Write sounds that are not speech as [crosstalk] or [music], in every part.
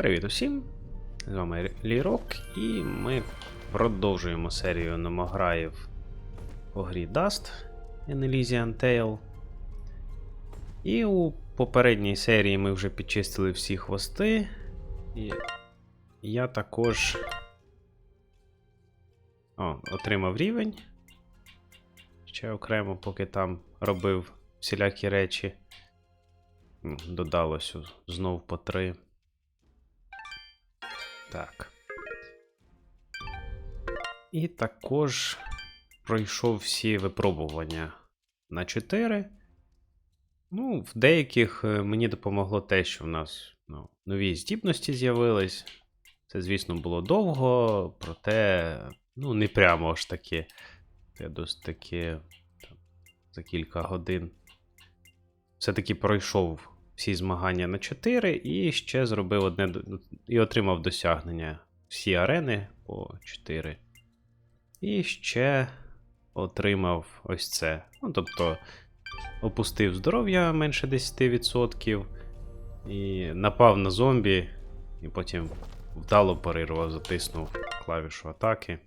Привіт усім! З вами Лірок, і ми продовжуємо серію номограїв по грі Dust in Elysian Tale. І у попередній серії ми вже підчистили всі хвости. І я також О, отримав рівень. Ще окремо, поки там робив всілякі речі. Додалось знов по 3. Так. І також пройшов всі випробування на 4. Ну, в деяких е, мені допомогло те, що в нас ну, нові здібності з'явились. Це, звісно, було довго, проте, ну, не прямо аж таки. Я досить таки там, за кілька годин все-таки пройшов всі змагання на 4 і ще зробив одне і отримав досягнення всі арени по 4. І ще отримав ось це. Ну, тобто, опустив здоров'я менше 10%, і напав на зомбі, і потім вдало парирував, затиснув клавішу атаки.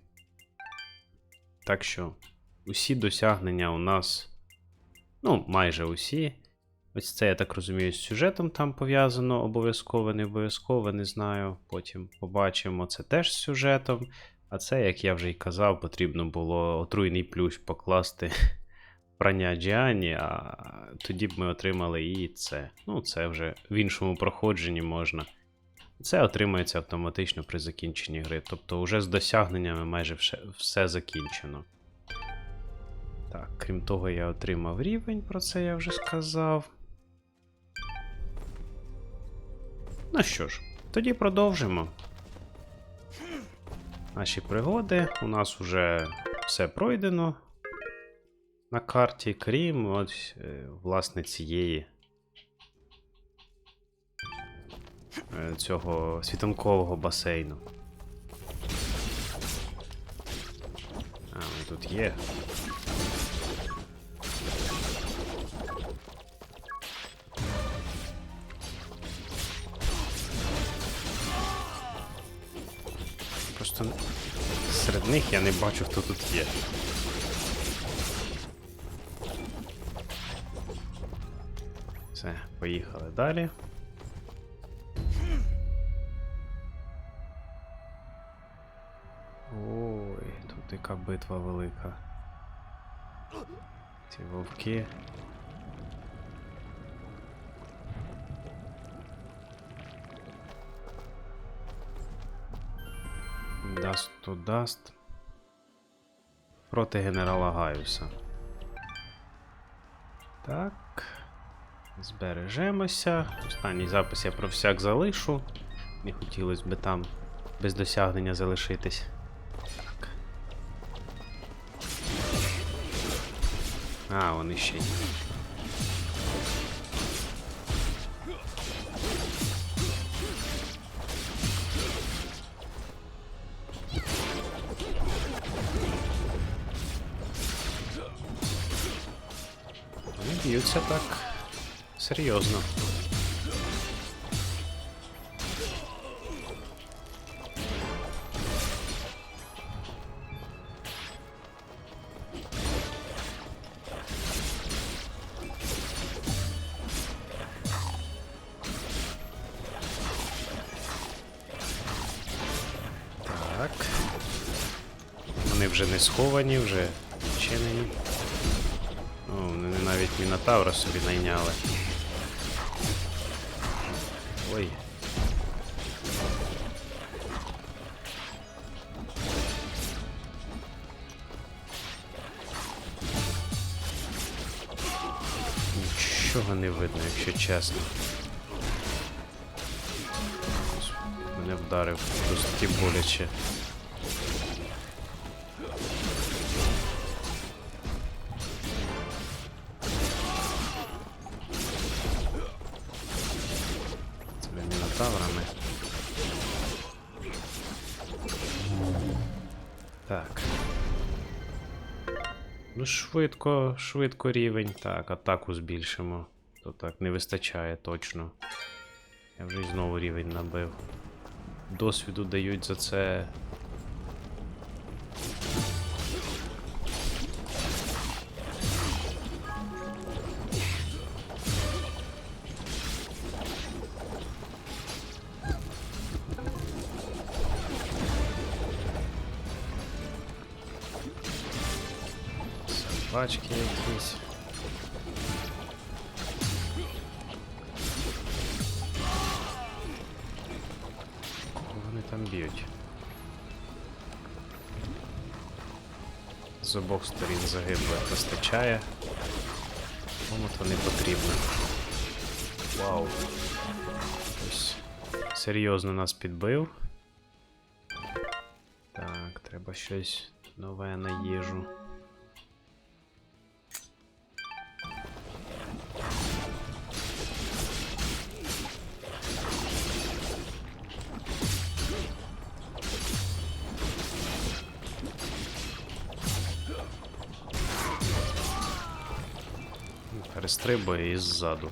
Так що усі досягнення у нас, ну, майже усі. Ось це, я так розумію, з сюжетом там пов'язано, обов'язково, не обов'язково, не знаю. Потім побачимо. Це теж з сюжетом. А це, як я вже й казав, потрібно було отруйний плющ покласти в [laughs] прання Джіані, а тоді б ми отримали і це. Ну, це вже в іншому проходженні можна. Це отримується автоматично при закінченні гри. Тобто, вже з досягненнями майже все закінчено. Так, крім того, я отримав рівень, про це я вже сказав. Ну що ж, тоді продовжимо. Наші пригоди. У нас вже все пройдено на карті, крім ось, е, власне цієї. е, Цього світанкового басейну. А, тут є. Просто серед них я не бачу, хто тут є. Все, поїхали далі. Ой, тут яка битва велика. Ці вовки. Даст то даст. Проти генерала Гаюса. Так. Збережемося. Останній запис я про всяк залишу. Не хотілося б там без досягнення залишитись. Так. А, вони ще є. Б'ються так серйозно. Так. Вони вже не сховані, вже Мінотавра собі найняли. Ой. Нічого не видно, якщо чесно. Мене вдарив досить боляче. Швидко, швидко рівень. Так, атаку збільшимо. То так не вистачає точно. Я вже й знову рівень набив. досвіду дають за це. Вистачає. Воно то не потрібно. Вау. Ось серйозно нас підбив. Так, треба щось нове на їжу. Перестрибує і ззаду.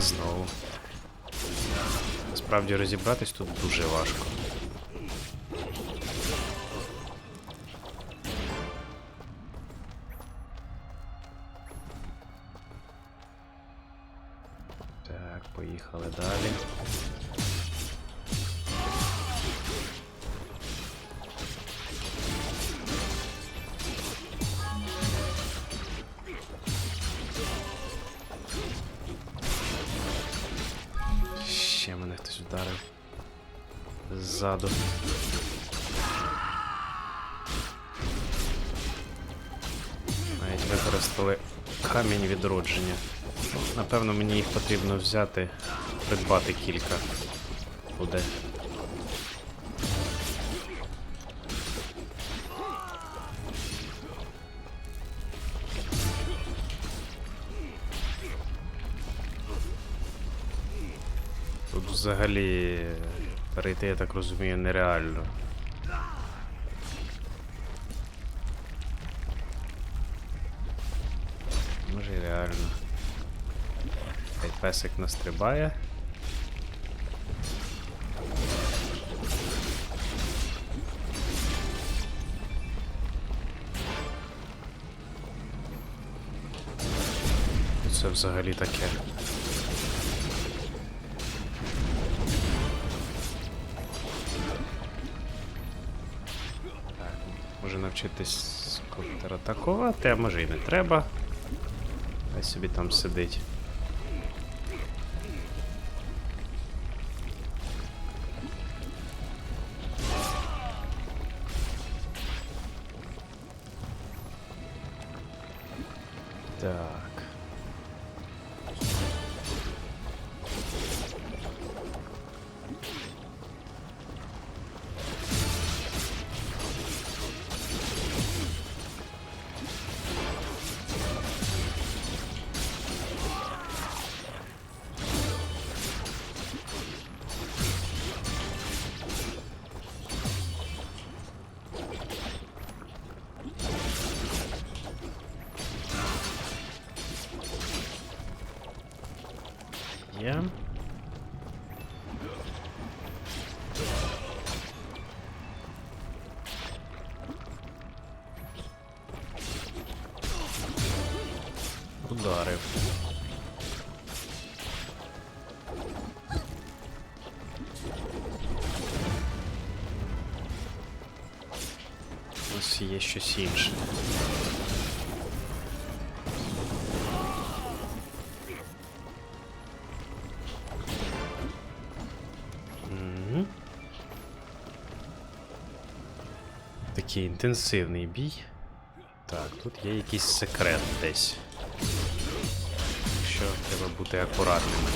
Знову. Насправді розібратись тут дуже важко. Ну, Напевно, мені їх потрібно взяти, придбати кілька. Буде. Тут взагалі перейти, я так розумію, нереально. Песик настрибає. Це взагалі таке. Так, може навчитись контратакувати, а може і не треба. Хай собі там сидить. Є. Ударив. Ось є щось інше. Такий інтенсивний бій. Так, тут є якийсь секрет десь. Що треба бути акуратними.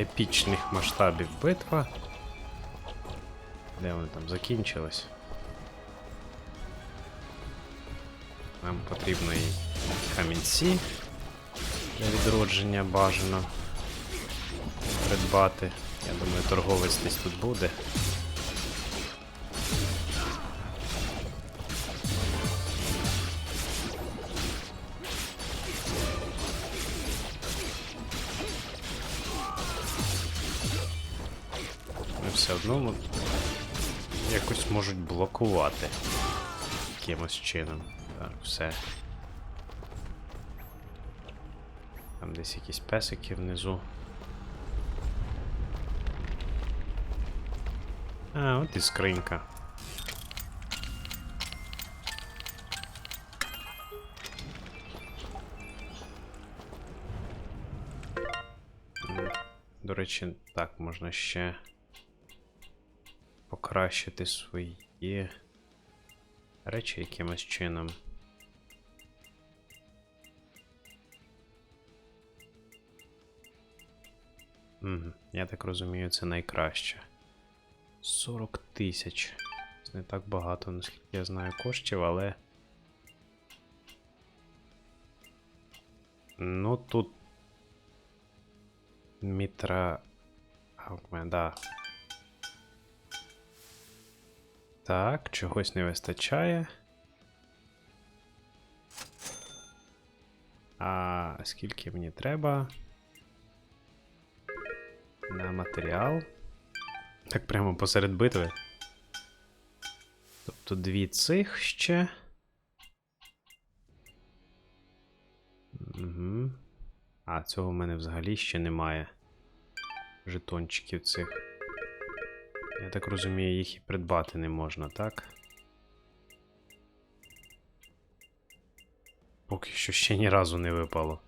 Епічних масштабів битва. Де вони там закінчились? Нам потрібно і камінці для відродження бажано придбати. Я думаю, торговець десь тут буде. Все одно якось можуть блокувати якимось чином. Так, все. Там десь якісь песики внизу. А, от і скринька. До речі, так, можна ще покращити свої речі якимось чином. Я так розумію, це найкраще. 40 тисяч. Це не так багато, наскільки я знаю, коштів, але. Ну тут. Мітра. Аукме, да. Так, чогось не вистачає. А скільки мені треба? На матеріал. Так прямо посеред битви. Тобто дві цих ще. Угу. А, цього в мене взагалі ще немає. Жетончиків цих. Я так розумію, їх і придбати не можна, так? Поки що ще ні разу не випало.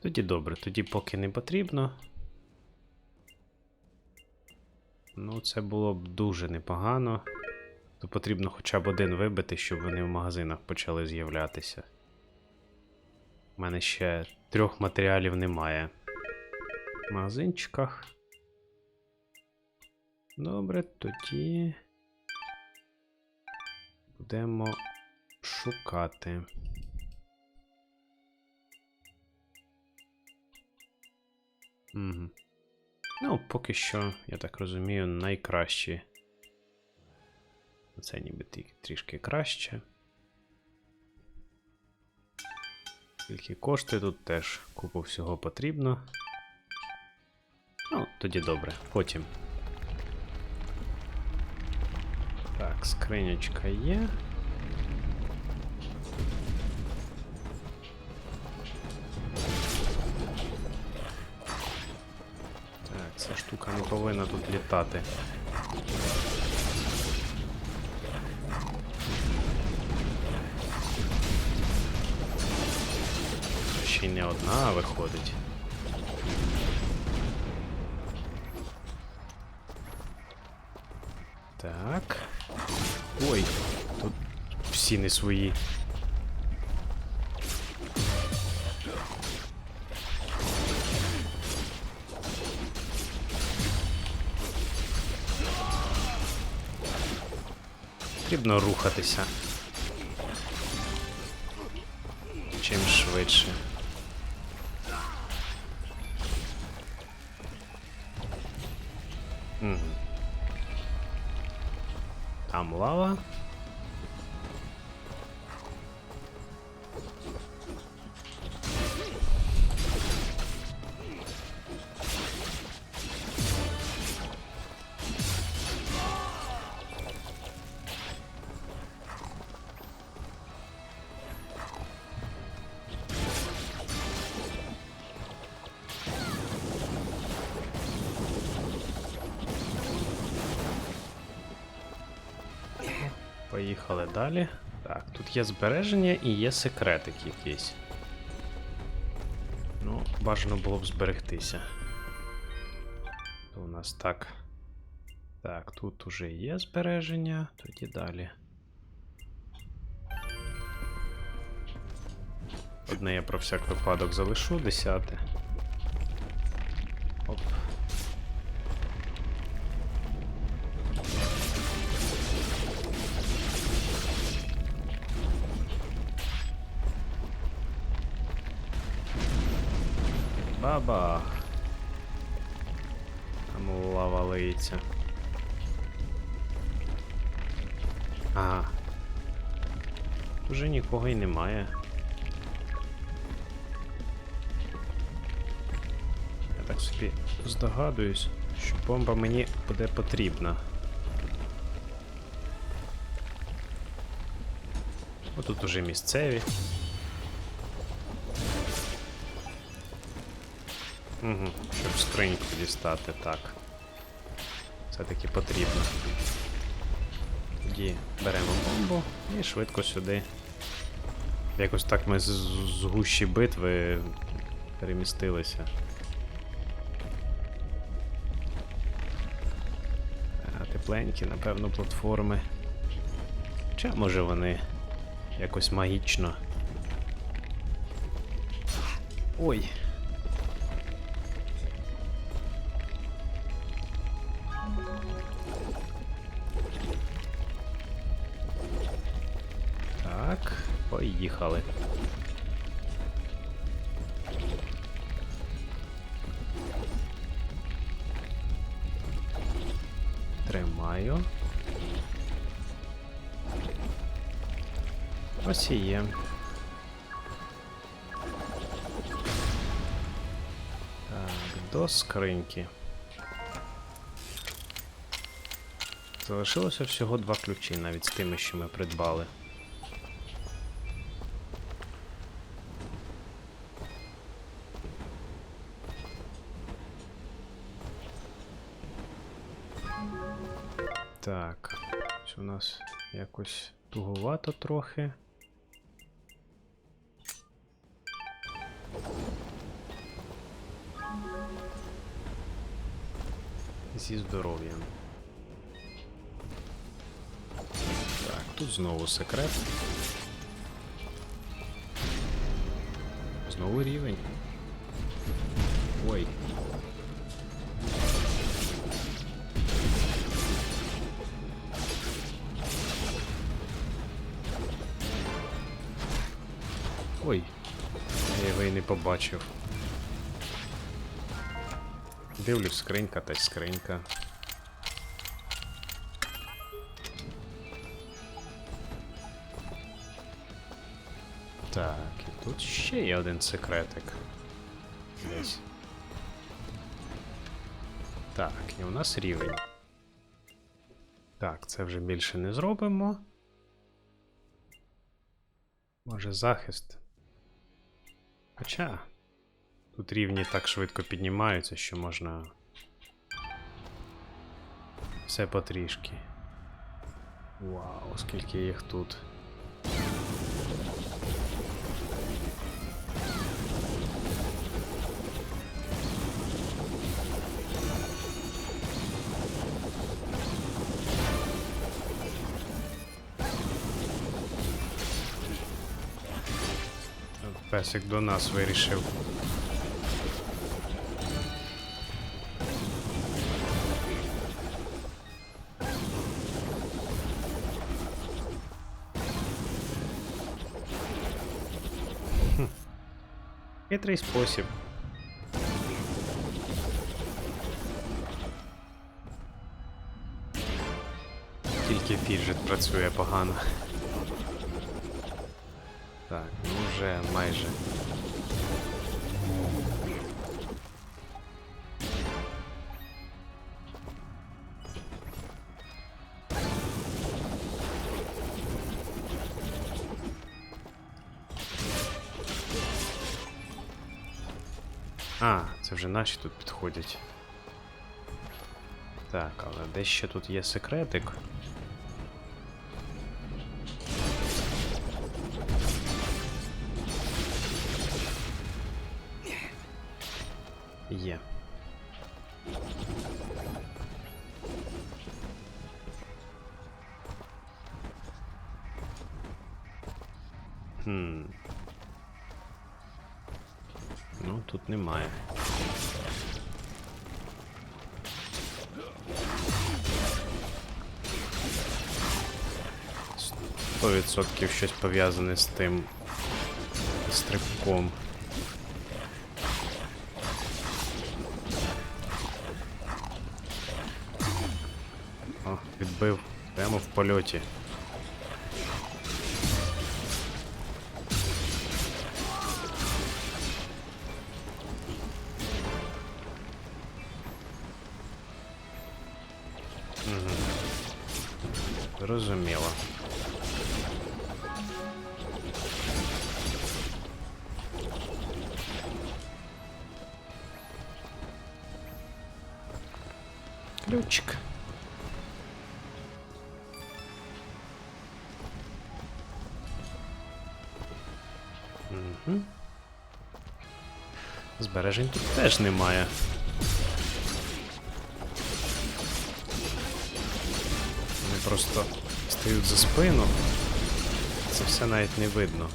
Тоді добре, тоді поки не потрібно. Ну, це було б дуже непогано. То потрібно хоча б один вибити, щоб вони в магазинах почали з'являтися. У мене ще трьох матеріалів немає. Магазинчиках. Добре, тоді. Будемо шукати. Угу. Ну, поки що, я так розумію, найкращі. Це нібито трішки краще. Скільки коштує тут теж купу всього потрібно. Ну, тоді добре, потім. Так, скринячка є. Так, ця штука не повинна тут літати. Ще й не одна виходить. Ой, тут всі не свої. Потрібно рухатися. Чим швидше. Там лава. Поїхали далі. Так, тут є збереження і є секретик якийсь. Ну, бажано було б зберегтися. У нас так. Так, тут уже є збереження, тоді далі. Одне я про всяк випадок залишу, десяте. Бабах. Там лава лиється. Ага. Уже нікого й немає. Я так собі здогадуюсь, що бомба мені буде потрібна. Отут уже місцеві. Угу, щоб скриньку дістати, так. Все-таки потрібно. Тоді беремо бомбу і швидко сюди. Якось так ми з, з гущі битви перемістилися. А, тепленькі, напевно, платформи. Чи може вони якось магічно. Ой. Скриньки. Залишилося всього два ключі, навіть з тими, що ми придбали. Так, ось у нас якось туговато трохи. Зі здоров'ям. Так, тут знову секрет. Знову рівень. Ой. Ой, я його і не побачив. Дивлюсь, скринька та й скринька. Так, і тут ще є один секретик. Десь. Так, і у нас рівень. Так, це вже більше не зробимо. Може захист. Хоча. Тут рівні так швидко піднімаються, що можна. Все потрішки. Вау, скільки їх тут. Песик до нас вирішив. Хитрий спосіб. Тільки фіджет працює погано. Так, ну вже майже. А, це вже наші тут підходять. Так, але де ще тут є секретик. 100% щось пов'язане з тим стрибком. О, відбив прямо в польоті. Збережень тут теж немає. Вони просто стають за спину. Це все навіть не видно.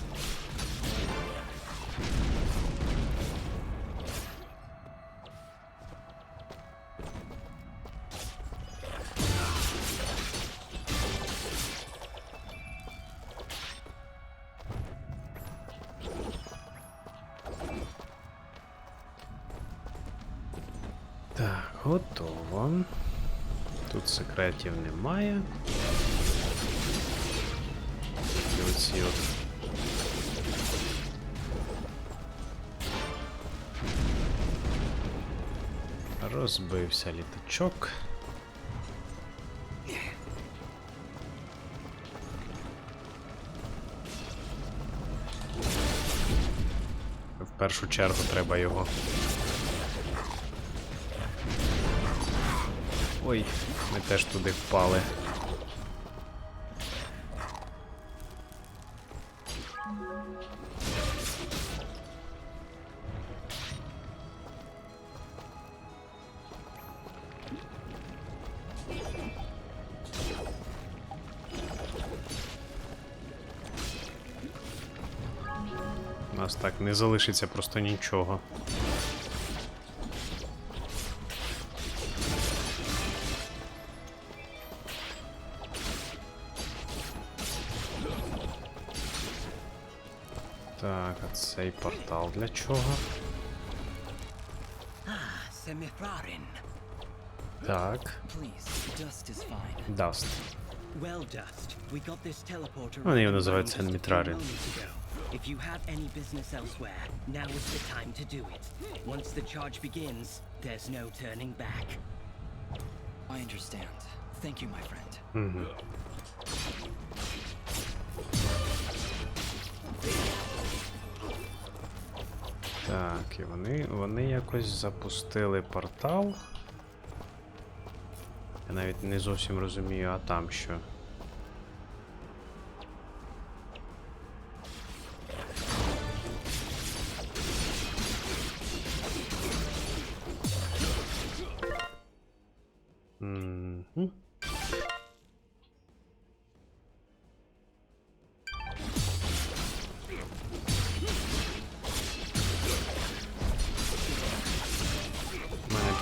Немає. І оці от. Розбився літачок. В першу чергу треба його. Ой, ми теж туди впали. У нас так не залишиться просто нічого. для чого? Semifrarin. Так, Please, dust is fine. Даст. Well, Dust, we got this teleporter. Вони його running називають just a few Сен-Мітрарин. moments ago. If you have any business elsewhere, now is the time to do it. Once the charge begins, there's no turning back. I understand. Thank you, my friend. Угу. Так, і вони, вони якось запустили портал. Я навіть не зовсім розумію, а там що.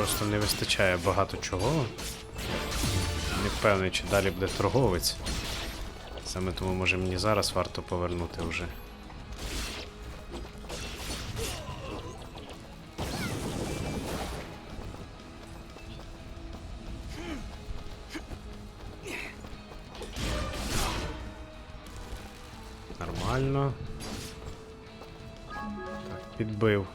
Просто не вистачає багато чого. Не впевнений, чи далі буде торговець. Саме тому може мені зараз варто повернути вже. Нормально. Так, підбив.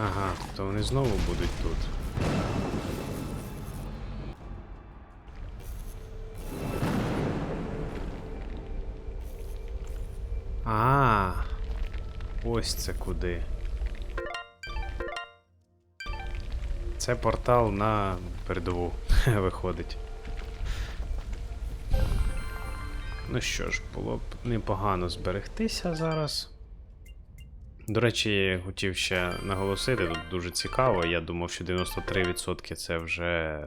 Ага, то вони знову будуть тут. А, ось це куди. Це портал на передову [laughs] виходить. Ну що ж, було б непогано зберегтися зараз. До речі, хотів ще наголосити, тут дуже цікаво. Я думав, що 93% це вже.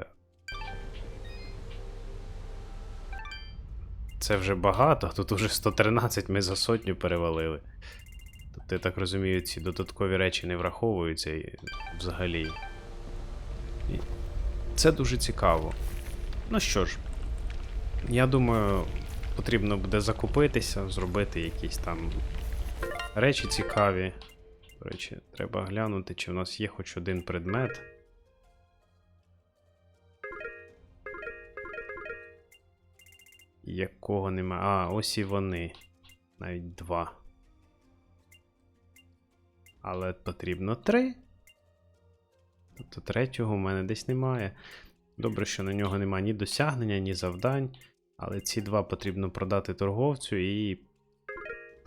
Це вже багато, тут уже 113 ми за сотню перевалили. Тобто, я так розумію, ці додаткові речі не враховуються взагалі. Це дуже цікаво. Ну що ж, я думаю, потрібно буде закупитися, зробити якісь там речі цікаві. До речі, треба глянути, чи в нас є хоч один предмет. Якого нема. А, ось і вони. Навіть два. Але потрібно три. Тобто третього в мене десь немає. Добре, що на нього немає ні досягнення, ні завдань. Але ці два потрібно продати торговцю і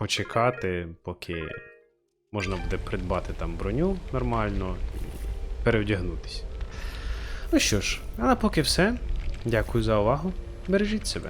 почекати, поки можна буде придбати там броню нормально і перевдягнутися. Ну що ж, а на поки все. Дякую за увагу. Бережіть себе.